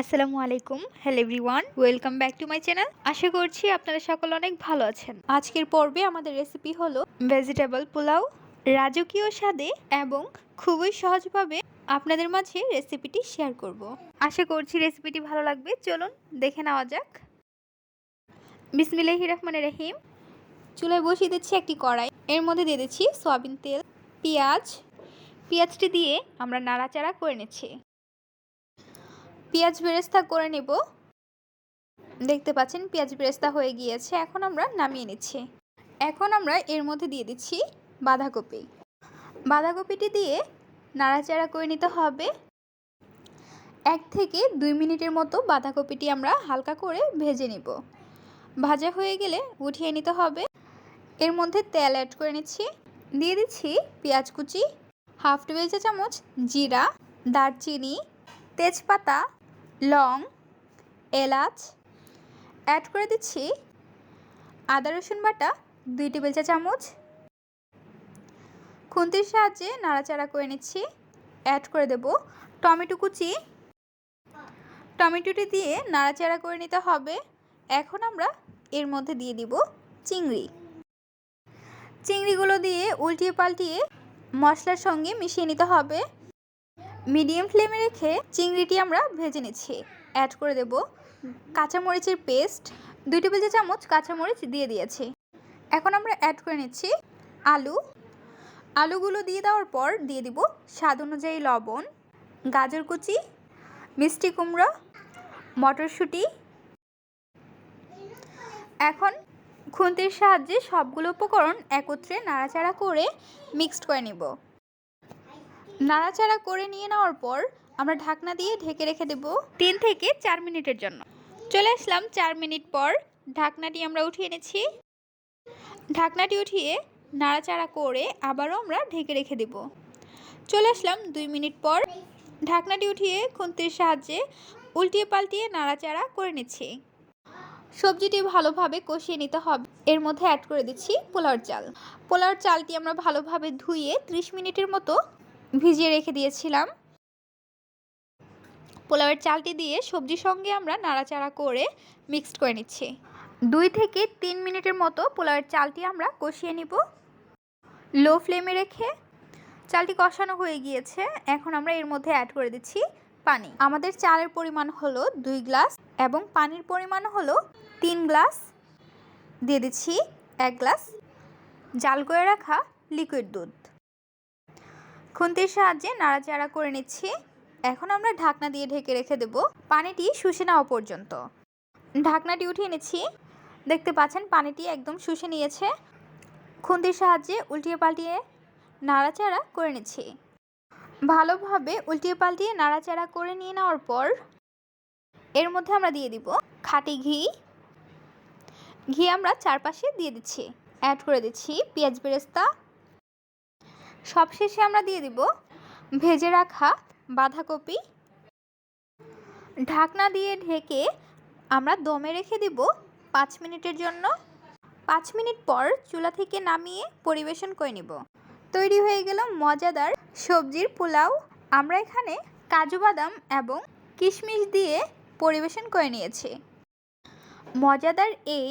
আসসালামু আলাইকুম। Hello everyone welcome back to my channel আশা করছি আপনারা সকল অনেক ভালো আছেন। আজকের পর্বে আমাদের রেসিপি হলো ভেজিটেবল পোলাও, রাজকীয় স্বাদে এবং খুবই সহজভাবে আপনাদের মাঝে রেসিপিটি শেয়ার করব। আশা করছি রেসিপিটি ভালো লাগবে। চলুন দেখে নেওয়া যাক। বিসমিল্লাহি রহমানের রহিম। চুলায় বসিয়ে দিচ্ছি একটি কড়াই। এর মধ্যে দিয়ে দিচ্ছি সয়াবিন তেল, পেঁয়াজ। পেঁয়াজটি দিয়ে আমরা নাড়াচাড়া করে নিচ্ছি। পেঁয়াজ বেরেস্তা করে নেব। দেখতে পাচ্ছেন, পেঁয়াজ বেরেস্তা হয়ে গিয়েছে। এখন আমরা নামিয়ে নিচ্ছি। এখন আমরা এর মধ্যে দিয়ে দিচ্ছি বাঁধাকপি। বাঁধাকপিটি দিয়ে নাড়াচাড়া করে নিতে হবে। এক থেকে দুই মিনিটের মতো বাঁধাকপিটি আমরা হালকা করে ভেজে নিব। ভাজা হয়ে গেলে উঠিয়ে নিতে হবে। এর মধ্যে তেল অ্যাড করে নিচ্ছি। দিয়ে দিচ্ছি পেঁয়াজ কুচি, হাফ টেবিল চা চামচ জিরা, দারচিনি, তেজপাতা লং, এলাচ অ্যাড করে দিচ্ছি আদা, রসুন বাটা, দুই টেবিল চা চামচ। খুন্তির সাহায্যে নাড়াচাড়া করে নিচ্ছি অ্যাড করে দেব টমেটো কুচি। টমেটোটি দিয়ে নাড়াচাড়া করে নিতে হবে, এখন আমরা এর মধ্যে দিয়ে দিব চিংড়ি। চিংড়িগুলো দিয়ে উল্টিয়ে পাল্টিয়ে মশলার সঙ্গে মিশিয়ে নিতে হবে। মিডিয়াম ফ্লেমে রেখে চিংড়িটি আমরা ভেজে নিচ্ছি। অ্যাড করে দেব কাঁচামরিচের পেস্ট দুই টেবিল চামচ কাঁচামরিচ দিয়ে দিয়েছি। এখন আমরা অ্যাড করে নিচ্ছি আলু। আলুগুলো দিয়ে দেওয়ার পর দিয়ে দিব স্বাদ অনুযায়ী লবণ, গাজর কুচি, মিষ্টি কুমড়ো, মটরশুঁটি। এখন খুন্তির সাহায্যে সবগুলো উপকরণ একত্রে নাড়াচাড়া করে মিক্সড করে নিব। নাড়াচাড়া করে নিয়ে নেওয়ার পর আমরা ঢাকনা দিয়ে ঢেকে রেখে দেব তিন থেকে চার মিনিটের জন্য। চলে আসলাম চার মিনিট পর ঢাকনাটি আমরা উঠিয়ে এনেছি। ঢাকনাটি উঠিয়ে নাড়াচাড়া করে আবারও আমরা ঢেকে রেখে দেব। চলে আসলাম দুই মিনিট পর ঢাকনাটি উঠিয়ে খুন্তির সাহায্যে উল্টিয়ে পাল্টিয়ে নাড়াচাড়া করে নিচ্ছি। সবজিটি ভালোভাবে কষিয়ে নিতে হবে। এর মধ্যে অ্যাড করে দিচ্ছি পোলাওর চাল। পোলাওর চালটি আমরা ভালোভাবে ধুয়ে ত্রিশ মিনিটের মতো ভিজিয়ে রেখে দিয়েছিলাম। পোলাওয়ের চালটি দিয়ে সবজির সঙ্গে আমরা নাড়াচাড়া করে মিক্সড করে নিচ্ছি। দুই থেকে তিন মিনিটের মতো পোলাওয়ের চালটি আমরা কষিয়ে নিব। লো ফ্লেমে রেখে চালটি কষানো হয়ে গিয়েছে। এখন আমরা এর মধ্যে অ্যাড করে দিচ্ছি পানি। আমাদের চালের পরিমাণ হলো দুই গ্লাস এবং পানির পরিমাণ হলো তিন গ্লাস। দিয়ে দিচ্ছি এক গ্লাস। জাল করে রাখা লিকুইড দুধ। খুন্তির সাহায্যে নাড়াচাড়া করে নিচ্ছি। এখন আমরা ঢাকনা দিয়ে ঢেকে রেখে দেব। পানিটি শুষে নেওয়া পর্যন্ত। ঢাকনাটি উঠিয়ে নিচ্ছি। দেখতে পাচ্ছেন পানিটি একদম শুষে নিয়েছে। খুন্তির সাহায্যে উল্টিয়ে পাল্টিয়ে নাড়াচাড়া করে নিচ্ছি। ভালোভাবে উল্টিয়ে পাল্টিয়ে নাড়াচাড়া করে নিয়ে নেওয়ার পর এর মধ্যে আমরা দিয়ে দিব খাঁটি ঘি। ঘি আমরা চারপাশে দিয়ে দিচ্ছি। অ্যাড করে দিচ্ছি পেঁয়াজ বেরেস্তা। সবশেষে আমরা দিয়ে দিব ভেজে রাখা বাঁধাকপি। ঢাকনা দিয়ে ঢেকে আমরা দমে রেখে দিব পাঁচ মিনিটের জন্য। পাঁচ মিনিট পর চুলা থেকে নামিয়ে পরিবেশন করে নিব। তৈরি হয়ে গেল মজাদার সবজির পোলাও। আমরা এখানে কাজু বাদাম এবং কিশমিশ দিয়ে পরিবেশন করে নিয়েছি। মজাদার এই